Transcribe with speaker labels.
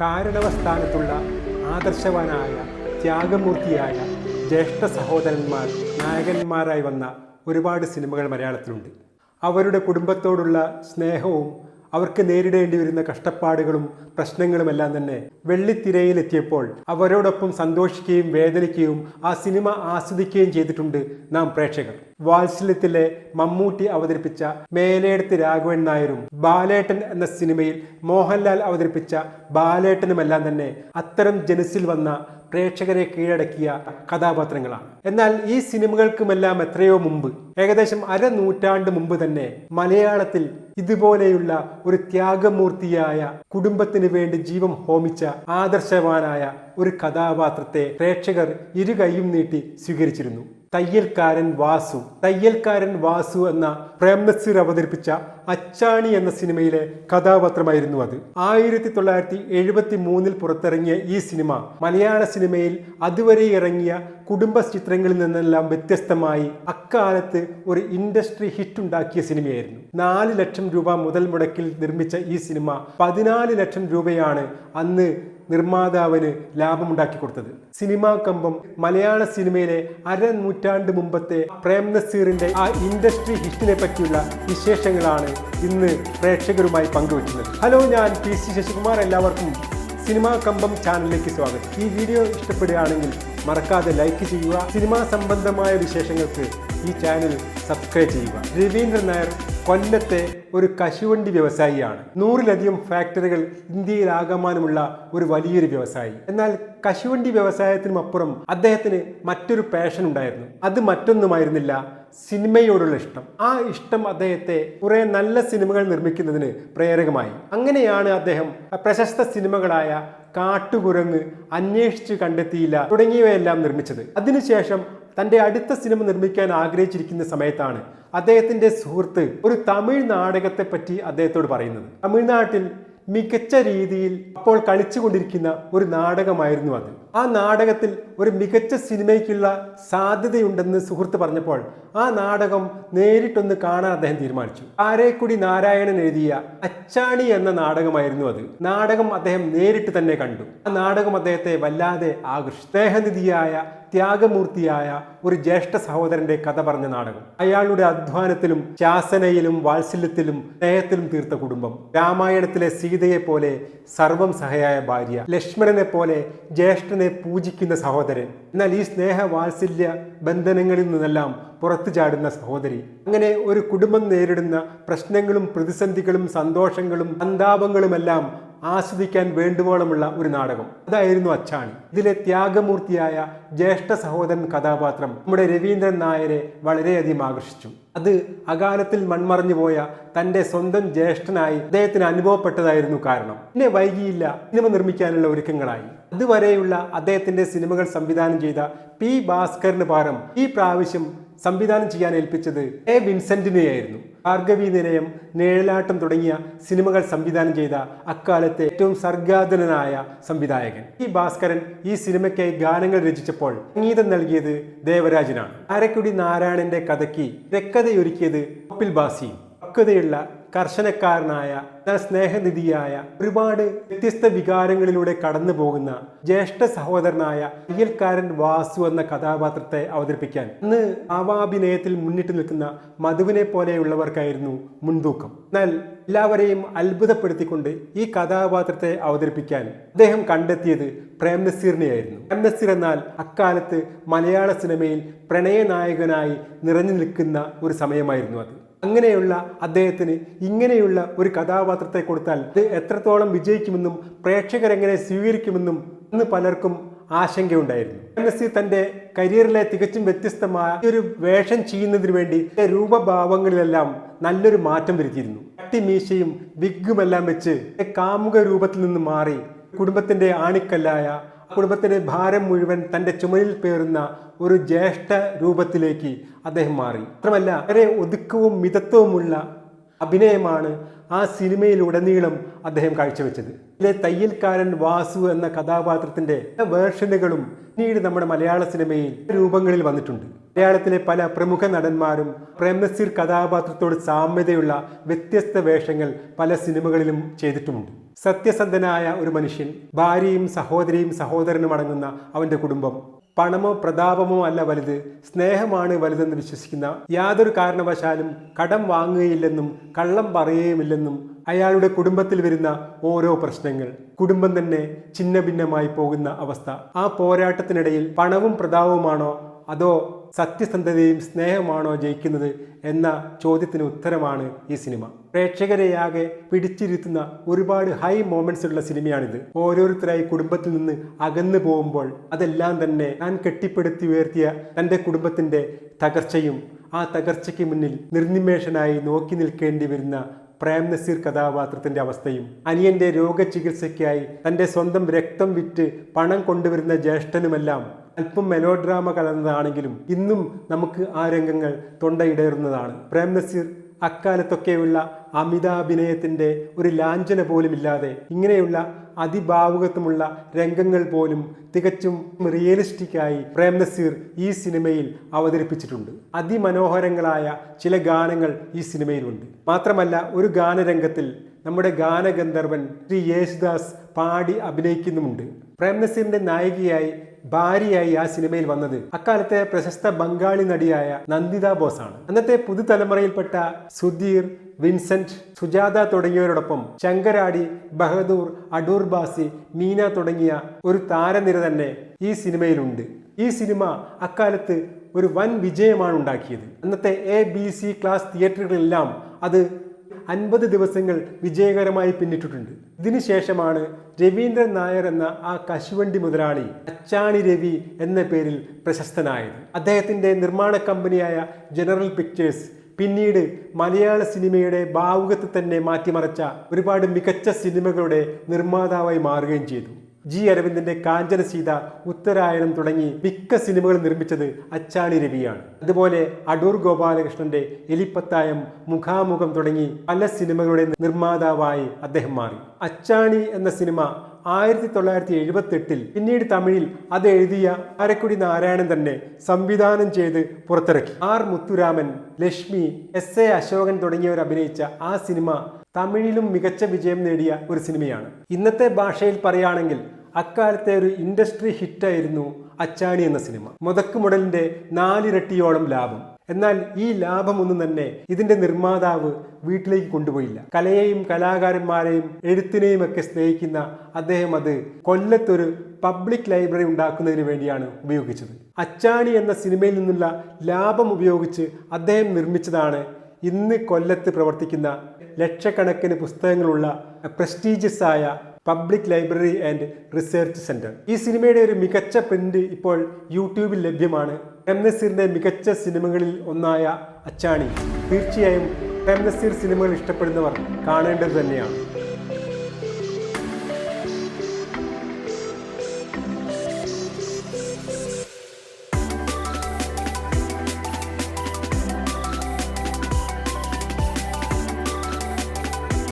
Speaker 1: കാരണവസ്ഥാനത്തുള്ള ആദർശവാനായ ത്യാഗമൂർത്തിയായ ജ്യേഷ്ഠ സഹോദരന്മാർ നായകന്മാരായി വന്ന ഒരുപാട് സിനിമകൾ മലയാളത്തിലുണ്ട്. അവരുടെ കുടുംബത്തോടുള്ള സ്നേഹവും അവർക്ക് നേരിടേണ്ടി വരുന്ന കഷ്ടപ്പാടുകളും പ്രശ്നങ്ങളുമെല്ലാം തന്നെ വെള്ളിത്തിരയിലെത്തിയപ്പോൾ അവരോടൊപ്പം സന്തോഷിക്കുകയും വേദനിക്കുകയും ആ സിനിമ ആസ്വദിക്കുകയും ചെയ്തിട്ടുണ്ട് നാം പ്രേക്ഷകർ. വാത്സല്യത്തിലെ മമ്മൂട്ടി അവതരിപ്പിച്ച മേലേടത്ത് രാഘവൻ നായരും ബാലേട്ടൻ എന്ന സിനിമയിൽ മോഹൻലാൽ അവതരിപ്പിച്ച ബാലേട്ടനുമെല്ലാം തന്നെ അത്തരം ജനസിൽ വന്ന പ്രേക്ഷകരെ കീഴടക്കിയ കഥാപാത്രങ്ങളാണ്. എന്നാൽ ഈ സിനിമകൾക്കുമെല്ലാം എത്രയോ മുമ്പ് ഏകദേശം അര നൂറ്റാണ്ട് മുമ്പ് തന്നെ മലയാളത്തിൽ ഇതുപോലെയുള്ള ഒരു ത്യാഗമൂർത്തിയായ കുടുംബത്തിന് വേണ്ടി ജീവൻ ഹോമിച്ച ആദർശവാനായ ഒരു കഥാപാത്രത്തെ പ്രേക്ഷകർ ഇരുകൈയും നീട്ടി സ്വീകരിച്ചിരുന്നു. തയ്യൽക്കാരൻ വാസു തയ്യൽക്കാരൻ വാസു എന്ന പ്രേംനസീർ അവതരിപ്പിച്ച അച്ചാണി എന്ന സിനിമയിലെ കഥാപാത്രമായിരുന്നു അത്. ആയിരത്തി തൊള്ളായിരത്തി എഴുപത്തി മൂന്നിൽ പുറത്തിറങ്ങിയ ഈ സിനിമ മലയാള സിനിമയിൽ അതുവരെ ഇറങ്ങിയ കുടുംബ ചിത്രങ്ങളിൽ നിന്നെല്ലാം വ്യത്യസ്തമായി അക്കാലത്ത് ഒരു ഇൻഡസ്ട്രി ഹിറ്റ് ഉണ്ടാക്കിയ സിനിമയായിരുന്നു. നാല് ലക്ഷം രൂപ മുതൽ മുടക്കിൽ നിർമ്മിച്ച ഈ സിനിമ പതിനാല് ലക്ഷം രൂപയാണ് അന്ന് നിർമ്മാതാവിന് ലാഭമുണ്ടാക്കി കൊടുത്തത്. സിനിമാ കമ്പം മലയാള സിനിമയിലെ അരനൂറ്റാണ്ട് മുമ്പത്തെ പ്രേം നസീറിന്റെ ആ ഇൻഡസ്ട്രി ഹിറ്റിനെ പറ്റിയുള്ള വിശേഷങ്ങളാണ് ഇന്ന് പ്രേക്ഷകരുമായി പങ്കുവയ്ക്കുന്നത് ഹലോ ഞാൻ പി സി ശശികുമാർ. എല്ലാവർക്കും സിനിമാ കമ്പം ചാനലിലേക്ക് സ്വാഗതം. ഈ വീഡിയോ ഇഷ്ടപ്പെടുകയാണെങ്കിൽ മറക്കാതെ ലൈക്ക് ചെയ്യുക. സിനിമാ സംബന്ധമായ വിശേഷങ്ങൾക്ക് ഈ ചാനൽ സബ്സ്ക്രൈബ് ചെയ്യുക. രവീന്ദ്രൻ നായർ കൊല്ലത്തെ ഒരു കശുവണ്ടി വ്യവസായിയാണ്. നൂറിലധികം ഫാക്ടറികൾ ഇന്ത്യയിൽ ആകമാനമുള്ള ഒരു വലിയൊരു വ്യവസായി. എന്നാൽ കശുവണ്ടി വ്യവസായത്തിനുമപ്പുറം അദ്ദേഹത്തിന് മറ്റൊരു പാഷൻ ഉണ്ടായിരുന്നു. അത് മറ്റൊന്നുമായിരുന്നില്ല സിനിമയോടുള്ള ഇഷ്ടം. ആ ഇഷ്ടം അദ്ദേഹത്തെ കുറെ നല്ല സിനിമകൾ നിർമ്മിക്കുന്നതിന് പ്രേരകമായി. അങ്ങനെയാണ് അദ്ദേഹം പ്രശസ്ത സിനിമകളായ കാട്ടുകുരങ്ങ് അന്വേഷിച്ച് കണ്ടെത്തിയില്ല. തുടങ്ങിയവയെല്ലാം നിർമ്മിച്ചത്. അതിനുശേഷം തന്റെ അടുത്ത സിനിമ നിർമ്മിക്കാൻ ആഗ്രഹിച്ചിരിക്കുന്ന സമയത്താണ് അദ്ദേഹത്തിന്റെ സുഹൃത്ത് ഒരു തമിഴ് നാടകത്തെപ്പറ്റി അദ്ദേഹത്തോട് പറയുന്നത്. തമിഴ്നാട്ടിൽ മികച്ച രീതിയിൽ അപ്പോൾ കളിച്ചുകൊണ്ടിരിക്കുന്ന ഒരു നാടകമായിരുന്നു അത്. ആ നാടകത്തിൽ ഒരു മികച്ച സിനിമയ്ക്കുള്ള സാധ്യതയുണ്ടെന്ന് സുഹൃത്ത് പറഞ്ഞപ്പോൾ ആ നാടകം നേരിട്ടൊന്ന് കാണാൻ അദ്ദേഹം തീരുമാനിച്ചു. ആരേക്കുടി നാരായണൻ എഴുതിയ അച്ചാണി എന്ന നാടകമായിരുന്നു അത്. നാടകം അദ്ദേഹം നേരിട്ട് തന്നെ കണ്ടു. ആ നാടകം അദ്ദേഹത്തെ വല്ലാതെ ആകർഷിച്ചു. സ്നേഹനിധിയായ ത്യാഗമൂർത്തിയായ ഒരു ജ്യേഷ്ഠ സഹോദരന്റെ കഥ പറഞ്ഞ നാടകം. അയാളുടെ അധ്വാനത്തിലും ശാസനയിലും വാത്സല്യത്തിലും സ്നേഹത്തിലും തീർത്ത കുടുംബം. രാമായണത്തിലെ സീതയെ പോലെ സർവം സഹയായ ഭാര്യ. ലക്ഷ്മണനെ പോലെ ജ്യേഷ്ഠനെ പൂജിക്കുന്ന സഹോദരൻ. എന്നാൽ ഈ സ്നേഹ വാത്സല്യ ബന്ധനങ്ങളിൽ നിന്നെല്ലാം പുറത്തു ചാടുന്ന സഹോദരി. അങ്ങനെ ഒരു കുടുംബം നേരിടുന്ന പ്രശ്നങ്ങളും പ്രതിസന്ധികളും സന്തോഷങ്ങളും സന്താപങ്ങളുമെല്ലാം ആസ്വദിക്കാൻ വേണ്ടുവോളമുള്ള ഒരു നാടകം. അതായിരുന്നു അച്ചാണി. ഇതിലെ ത്യാഗമൂർത്തിയായ ജ്യേഷ്ഠ സഹോദരൻ കഥാപാത്രം നമ്മുടെ രവീന്ദ്രൻ നായരെ വളരെയധികം ആകർഷിച്ചു. അത് അകാലത്തിൽ മൺമറഞ്ഞു പോയ തന്റെ സ്വന്തം ജ്യേഷ്ഠനായി അദ്ദേഹത്തിന് അനുഭവപ്പെട്ടതായിരുന്നു കാരണം. പിന്നെ വൈകിയില്ല സിനിമ നിർമ്മിക്കാനുള്ള ഒരുക്കങ്ങളായി. അതുവരെയുള്ള അദ്ദേഹത്തിന്റെ സിനിമകൾ സംവിധാനം ചെയ്ത പി ഭാസ്കറിന് പകരം ഈ പ്രാവശ്യം സംവിധാനം ചെയ്യാൻ ഏൽപ്പിച്ചത് എ വിൻസെന്റിനെയായിരുന്നു. ഭാർഗവി നിലയം നേഴലാട്ടം തുടങ്ങിയ സിനിമകൾ സംവിധാനം ചെയ്ത അക്കാലത്തെ ഏറ്റവും സർഗാധനനായ സംവിധായകൻ. ഈ ഭാസ്കരൻ ഈ സിനിമയ്ക്കായി ഗാനങ്ങൾ രചിച്ചപ്പോൾ സംഗീതം നൽകിയത് ദേവരാജനാണ്. അരക്കുടി നാരായണന്റെ കഥയ്ക്ക് രക്കതയൊരുക്കിയത് കപ്പിൽ ബാസിയും. പക്വതയുള്ള കർശനക്കാരനായ സ്നേഹനിധിയായ ഒരുപാട് വ്യത്യസ്ത വികാരങ്ങളിലൂടെ കടന്നു പോകുന്ന ജ്യേഷ്ഠ സഹോദരനായ തയ്യൽക്കാരൻ വാസു എന്ന കഥാപാത്രത്തെ അവതരിപ്പിക്കാൻ ഇന്ന് ഭാവാഭിനയത്തിൽ മുന്നിട്ട് നിൽക്കുന്ന മധുവിനെ പോലെയുള്ളവർക്കായിരുന്നു മുൻതൂക്കം. എന്നാൽ എല്ലാവരെയും അത്ഭുതപ്പെടുത്തിക്കൊണ്ട് ഈ കഥാപാത്രത്തെ അവതരിപ്പിക്കാൻ അദ്ദേഹം കണ്ടെത്തിയത് പ്രേം നസീറിനെയായിരുന്നു. പ്രേം നസീർ എന്നാൽ അക്കാലത്ത് മലയാള സിനിമയിൽ പ്രണയനായകനായി നിറഞ്ഞു നിൽക്കുന്ന ഒരു സമയമായിരുന്നു അത്. അങ്ങനെയുള്ള അദ്ദേഹത്തിന് ഇങ്ങനെയുള്ള ഒരു കഥാപാത്രത്തെ കൊടുത്താൽ ഇത് എത്രത്തോളം വിജയിക്കുമെന്നും പ്രേക്ഷകരെങ്ങനെ സ്വീകരിക്കുമെന്നും അന്ന് പലർക്കും ആശങ്കയുണ്ടായിരുന്നു. എം എസ് സി തന്റെ കരിയറിലെ തികച്ചും വ്യത്യസ്തമായ ഒരു വേഷം ചെയ്യുന്നതിന് വേണ്ടി രൂപഭാവങ്ങളിലെല്ലാം നല്ലൊരു മാറ്റം വരുത്തിയിരുന്നു. കട്ടിമീശയും വിഗുമെല്ലാം വെച്ച് കാമുക രൂപത്തിൽ നിന്ന് മാറി കുടുംബത്തിന്റെ ആണിക്കല്ലായ കുടുംബത്തിന്റെ ഭാരം മുഴുവൻ തന്റെ ചുമലിൽ പേറുന്ന ഒരു ജ്യേഷ്ഠ രൂപത്തിലേക്ക് അദ്ദേഹം മാറി. മാത്രമല്ല വളരെ ഒതുക്കവും മിതത്വവുമുള്ള അഭിനയമാണ് ആ സിനിമയിലുടനീളം അദ്ദേഹം കാഴ്ചവെച്ചത്. ഇതിലെ തയ്യൽക്കാരൻ വാസു എന്ന കഥാപാത്രത്തിന്റെ വേർഷനുകളും പിന്നീട് നമ്മുടെ മലയാള സിനിമയിൽ രൂപങ്ങളിൽ വന്നിട്ടുണ്ട്. മലയാളത്തിലെ പല പ്രമുഖ നടന്മാരും പ്രേംനസീർ കഥാപാത്രത്തോട് സാമ്യതയുള്ള വ്യത്യസ്ത വേഷങ്ങൾ പല സിനിമകളിലും ചെയ്തിട്ടുമുണ്ട്. സത്യസന്ധനായ ഒരു മനുഷ്യൻ ഭാര്യയും സഹോദരിയും സഹോദരനും അടങ്ങുന്ന അവന്റെ കുടുംബം. പണമോ പ്രതാപമോ അല്ല വലുത് സ്നേഹമാണ് വലുതെന്ന് വിശ്വസിക്കുന്ന യാതൊരു കാരണവശാലും കടം വാങ്ങുകയില്ലെന്നും കള്ളം പറയുകയുമില്ലെന്നും അയാളുടെ കുടുംബത്തിൽ വരുന്ന ഓരോ പ്രശ്നങ്ങൾ കുടുംബം തന്നെ ഛിന്നഭിന്നമായി പോകുന്ന അവസ്ഥ. ആ പോരാട്ടത്തിനിടയിൽ പണവും പ്രതാപവുമാണോ അതോ സത്യസന്ധതയും സ്നേഹമാണോ ജയിക്കുന്നത് എന്ന ചോദ്യത്തിന് ഉത്തരമാണ് ഈ സിനിമ. പ്രേക്ഷകരെയാകെ പിടിച്ചിരുത്തുന്ന ഒരുപാട് ഹൈ മോമെന്റ്സ് ഉള്ള സിനിമയാണിത്. ഓരോരുത്തരായി കുടുംബത്തിൽ നിന്ന് അകന്നു പോകുമ്പോൾ അതെല്ലാം തന്നെ താൻ കെട്ടിപ്പടുത്തി ഉയർത്തിയ തന്റെ കുടുംബത്തിന്റെ തകർച്ചയും ആ തകർച്ചയ്ക്ക് മുന്നിൽ നിർനിമേഷനായി നോക്കി നിൽക്കേണ്ടി വരുന്ന പ്രേം നസീർ കഥാപാത്രത്തിന്റെ അവസ്ഥയും അനിയന്റെ രോഗചികിത്സയ്ക്കായി തന്റെ സ്വന്തം രക്തം വിറ്റ് പണം കൊണ്ടുവരുന്ന ജ്യേഷ്ഠനുമെല്ലാം അല്പം മെലോഡ്രാമ കലർന്നതാണെങ്കിലും ഇന്നും നമുക്ക് ആ രംഗങ്ങൾ തൊണ്ടയിടേറുന്നതാണ്. പ്രേം നസീർ അക്കാലത്തൊക്കെയുള്ള അമിതാഭിനയത്തിന്റെ ഒരു ലാഞ്ചന പോലുമില്ലാതെ ഇങ്ങനെയുള്ള അതിഭാവുകത്വമുള്ള രംഗങ്ങൾ പോലും തികച്ചും റിയലിസ്റ്റിക്കായി പ്രേം നസീർ ഈ സിനിമയിൽ അവതരിപ്പിച്ചിട്ടുണ്ട്. അതിമനോഹരങ്ങളായ ചില ഗാനങ്ങൾ ഈ സിനിമയിലുണ്ട്. മാത്രമല്ല ഒരു ഗാനരംഗത്തിൽ നമ്മുടെ ഗാനഗന്ധർവൻ ശ്രീ യേശുദാസ് പാടി അഭിനയിക്കുന്നുമുണ്ട്. പ്രേം നസീറിന്റെ നായികയായി ഭാര്യയായി ആ സിനിമയിൽ വന്നത് അക്കാലത്തെ പ്രശസ്ത ബംഗാളി നടിയായ നന്ദിത ബോസാണ്. അന്നത്തെ പുതുതലമുറയിൽപ്പെട്ട സുധീർ വിൻസെന്റ് സുജാത തുടങ്ങിയവരോടൊപ്പം ശങ്കരാടി ബഹദൂർ അടൂർ ബാസി മീന തുടങ്ങിയ ഒരു താരനിര തന്നെ ഈ സിനിമയിലുണ്ട്. ഈ സിനിമ അക്കാലത്ത് ഒരു വൻ വിജയമാണ് ഉണ്ടാക്കിയത്. അന്നത്തെ എ ബി സി ക്ലാസ് തിയേറ്ററുകളെല്ലാം അത് അൻപത് ദിവസങ്ങൾ വിജയകരമായി പിന്നിട്ടിട്ടുണ്ട്. ഇതിനുശേഷമാണ് രവീന്ദ്രൻ നായർ എന്ന ആ കശുവണ്ടി മുതലാളി അച്ചാണി രവി എന്ന പേരിൽ പ്രശസ്തനായത്. അദ്ദേഹത്തിന്റെ നിർമ്മാണ കമ്പനിയായ ജനറൽ പിക്ചേഴ്സ് പിന്നീട് മലയാള സിനിമയുടെ ഭാവുകത്തെ തന്നെ മാറ്റിമറിച്ച ഒരുപാട് മികച്ച സിനിമകളുടെ നിർമ്മാതാവായി മാറുകയും ചെയ്തു. ജി അരവിന്ദന്റെ കാഞ്ചന സീത ഉത്തരായണം തുടങ്ങി മിക്ക സിനിമകൾ നിർമ്മിച്ചത് അച്ചാണി രവിയാണ്. അതുപോലെ അടൂർ ഗോപാലകൃഷ്ണന്റെ എലിപ്പത്തായം മുഖാമുഖം തുടങ്ങി പല സിനിമകളുടെ നിർമ്മാതാവായി അദ്ദേഹം മാറി. അച്ചാണി എന്ന സിനിമ ആയിരത്തി തൊള്ളായിരത്തി എഴുപത്തി എട്ടിൽ പിന്നീട് തമിഴിൽ അത് എഴുതിയ ആരക്കുടി നാരായണൻ തന്നെ സംവിധാനം ചെയ്ത് പുറത്തിറക്കി. R Muthuraman Lakshmi S A Ashokan തുടങ്ങിയവർ അഭിനയിച്ച ആ സിനിമ തമിഴിലും മികച്ച വിജയം നേടിയ ഒരു സിനിമയാണ്. ഇന്നത്തെ ഭാഷയിൽ പറയുകയാണെങ്കിൽ അക്കാലത്തെ ഒരു ഇൻഡസ്ട്രി ഹിറ്റായിരുന്നു അച്ചാണി എന്ന സിനിമ. മുതക്കുമുടലിന്റെ നാലിരട്ടിയോളം ലാഭം. എന്നാൽ ഈ ലാഭമൊന്നും തന്നെ ഇതിന്റെ നിർമ്മാതാവ് വീട്ടിലേക്ക് കൊണ്ടുപോയില്ല. കലയെയും കലാകാരന്മാരെയും എഴുത്തിനെയും ഒക്കെ സ്നേഹിക്കുന്ന അദ്ദേഹം അത് കൊല്ലത്തൊരു പബ്ലിക് ലൈബ്രറി ഉണ്ടാക്കുന്നതിന് വേണ്ടിയാണ് ഉപയോഗിച്ചത്. അച്ചാണി എന്ന സിനിമയിൽ നിന്നുള്ള ലാഭം ഉപയോഗിച്ച് അദ്ദേഹം നിർമ്മിച്ചതാണ് ഇന്ന് കൊല്ലത്ത് പ്രവർത്തിക്കുന്ന ലക്ഷക്കണക്കിന് പുസ്തകങ്ങളുള്ള പ്രസ്റ്റീജിയസ് ആയ public library and research centre ഈ സിനിമയുടെ ഒരു മികച്ച പ്രിന്റ് ഇപ്പോൾ യൂട്യൂബിൽ ലഭ്യമാണ്. എം നസീറിന്റെ മികച്ച സിനിമകളിൽ ഒന്നായ അച്ചാണി. തീർച്ചയായും എം നസീർ സിനിമകൾ ഇഷ്ടപ്പെടുന്നവർ കാണേണ്ടത് തന്നെയാണ്.